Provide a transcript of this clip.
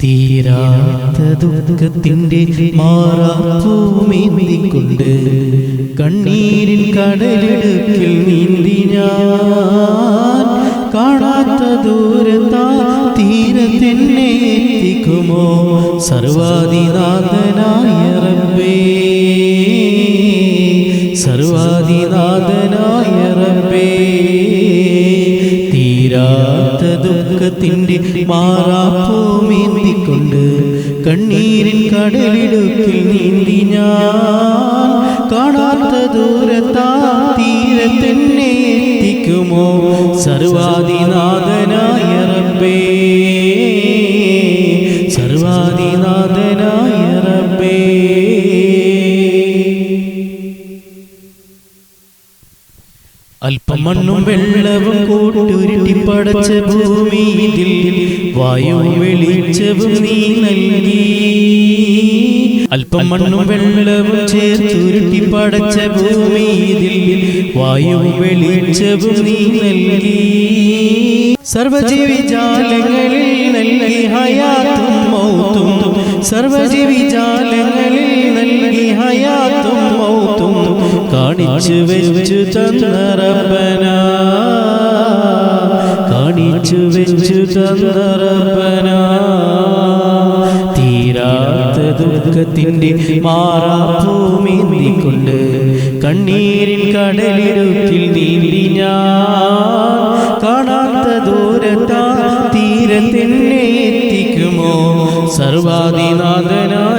തീരാത്ത ദുഃഖത്തിന്റെ മാറാപ്പൂമേന്തിക്കൊണ്ട് കണ്ണീരിൻ കടലിടുക്കിൽ നീന്തി കാണാത്ത ദൂരത്താ തീരത്തെന്നെ എത്തിക്കുമോ? സർവാദിനാഥനായ റബ്ബേ സർവാദിനാഥനായ റബ്ബേ തീരാത്ത ദുഃഖത്തിന്റെ കണ്ണീരിൻ കടലിടുക്കിൽ നീന്തി ഞാൻ കാണാത്ത ദൂരത്താ തീരത്തെന്നെ എത്തിക്കുമോ? സർവാദിനാഥനായ റബ്ബേ സർവാദിനാഥനായ റബ്ബേ. അല്പം മണ്ണും വെള്ളവും കൂട്ടുരുട്ടി പടച്ച ഭൂമിയിൽ വായു വെളിച്ചവും നീ നൽകി. അല്പം മണ്ണും വെള്ളവും ചേർത്തുരുട്ടി പടച്ച ഭൂമിയിൽ വായു വെളിച്ചവും നീ നൽകി. സർവജീവിജാലങ്ങളിൽ നൽകി ഹയാത്തും മൗത്തും. സർവജീവി ജാലങ്ങളിൽ നൽകി ഹയാത്തും മൗത്തും. കാണിച്ചു വെച്ചു തന്നറപ്പന കാണിച്ചു വെച്ചു തന്ന റബ്ബന. തീരാത്ത ദുഃഖത്തിന്റെ മാറാഭൂമിന്തിക്കൊണ്ട് കണ്ണീരിൻ കടലിടുക്കിൽ നീന്തി ഞാൻ കാണാത്ത ദൂരത്താ തീരത്തെന്നെ എത്തിക്കുമോ? സർവാദിനാഥനായ